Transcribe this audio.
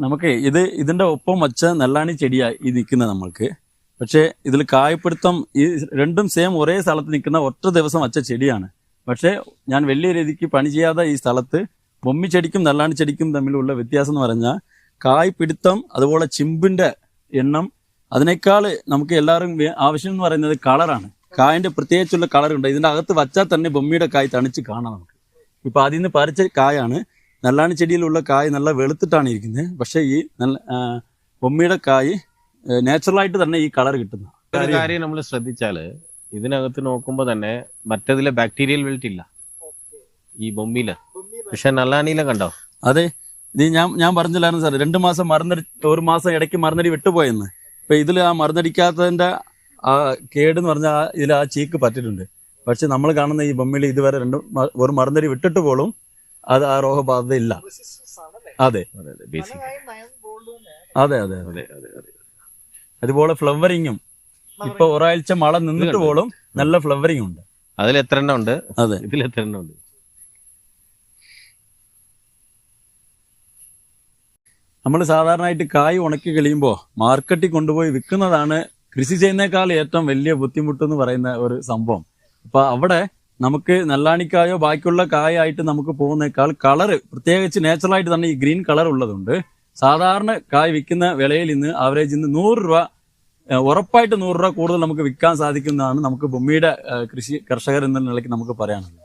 നമുക്ക് ഇത് ഇതിന്റെ ഒപ്പം വച്ച നെല്ലാണി ചെടിയായി ഈ നിൽക്കുന്നത് നമ്മൾക്ക്. പക്ഷേ ഇതിൽ കായപ്പിടുത്തം ഈ രണ്ടും സെയിം ഒരേ സ്ഥലത്ത് നിൽക്കുന്ന ഒറ്റ ദിവസം വച്ച ചെടിയാണ്. പക്ഷേ ഞാൻ വലിയ രീതിക്ക് പണി ചെയ്യാതെ ഈ സ്ഥലത്ത് ബൊമ്മി ചെടിക്കും നെല്ലാണി ചെടിക്കും തമ്മിലുള്ള വ്യത്യാസം എന്ന് പറഞ്ഞാൽ കായ്പിടുത്തം അതുപോലെ ചിമ്പിന്റെ എണ്ണം അതിനേക്കാൾ നമുക്ക് എല്ലാവരും ആവശ്യം എന്ന് പറയുന്നത് കളറാണ്. കായന്റെ പ്രത്യേകിച്ചുള്ള കളർ ഉണ്ട് ഇതിന്റെ അകത്ത് വച്ചാൽ തന്നെ ബൊമ്മിയുടെ കായ് തണിച്ച് കാണാം നമുക്ക്. ഇപ്പൊ അതിൽ നിന്ന് പറിച്ച കായാണ് നല്ലാണി ചെടിയിലുള്ള കായ് നല്ല വെളുത്തിട്ടാണ് ഇരിക്കുന്നത്. പക്ഷേ ഈ നല്ല ബൊമ്മയുടെ കായ് നാച്ചുറലായിട്ട് തന്നെ ഈ കളർ കിട്ടുന്നു. ഒരു കാര്യം നമ്മൾ ശ്രദ്ധിച്ചാൽ ഇതിനകത്ത് നോക്കുമ്പോ തന്നെ മറ്റതിലെ ബാക്ടീരിയൽ വെൽറ്റ് ഇല്ല. ഈ ബൊമ്മിയിൽ പക്ഷെ നല്ലാണിയിലെ കണ്ടോ? അതെ. ഇത് ഞാൻ ഞാൻ പറഞ്ഞില്ലായിരുന്നു സാർ രണ്ട് മാസം മറന്നടി ഒരു മാസം ഇടയ്ക്ക് മറന്നടി വിട്ടുപോയെന്ന്. ഇപ്പൊ ഇതിൽ ആ മറന്നടിക്കാത്തതിന്റെ ആ കേടെന്ന് പറഞ്ഞാൽ ഇതിൽ ആ ചീക്ക് പറ്റിയിട്ടുണ്ട്. പക്ഷെ നമ്മൾ കാണുന്ന ഈ ബൊമ്മിൽ ഇതുവരെ രണ്ട് ഒരു മറന്നടി വിട്ടിട്ട് പോലും അത് ആ രോഗബാധ ഇല്ല അതെ. അതെ അതെ ബേസിക് അതെ അതെ അതെ. അതെ അതെ അതെ. അതുപോലെ ഫ്ലവറിങ്ങും. ഇപ്പൊ ഒരാഴ്ച മഴ നിന്നിട്ട് പോലും നല്ല ഫ്ലവറിംഗ് ഉണ്ട്. അതിൽ എത്ര എണ്ണം ഉണ്ട്? അതെ. ഇതിൽ എത്ര എണ്ണം ഉണ്ട്? നമ്മൾ സാധാരണയായിട്ട് കായ് ഉണക്കി കഴിയുമ്പോൾ മാർക്കറ്റിൽ കൊണ്ടുപോയി വിൽക്കുന്നതാണ് കൃഷി ചെയ്യുന്നേക്കാൾ ഏറ്റവും വലിയ ബുദ്ധിമുട്ടെന്ന് പറയുന്ന ഒരു സംഭവം. അപ്പൊ അവിടെ നമുക്ക് നല്ലാണിക്കായോ ബാക്കിയുള്ള കായായിട്ട് നമുക്ക് പോകുന്നേക്കാൾ കളറ് പ്രത്യേകിച്ച് നാച്ചുറലായിട്ട് തന്നെ ഈ ഗ്രീൻ കളർ ഉള്ളതുണ്ട്. സാധാരണ കായ് വിൽക്കുന്ന വിലയിൽ നിന്ന് ആവറേജ് ഇന്ന് നൂറ് രൂപ ഉറപ്പായിട്ട് നൂറ് രൂപ കൂടുതൽ നമുക്ക് വിൽക്കാൻ സാധിക്കുന്നതാണ് നമുക്ക് ഭൂമിയുടെ കൃഷി കർഷകർ എന്ന നിലയ്ക്ക് നമുക്ക് പറയാനുള്ളത്.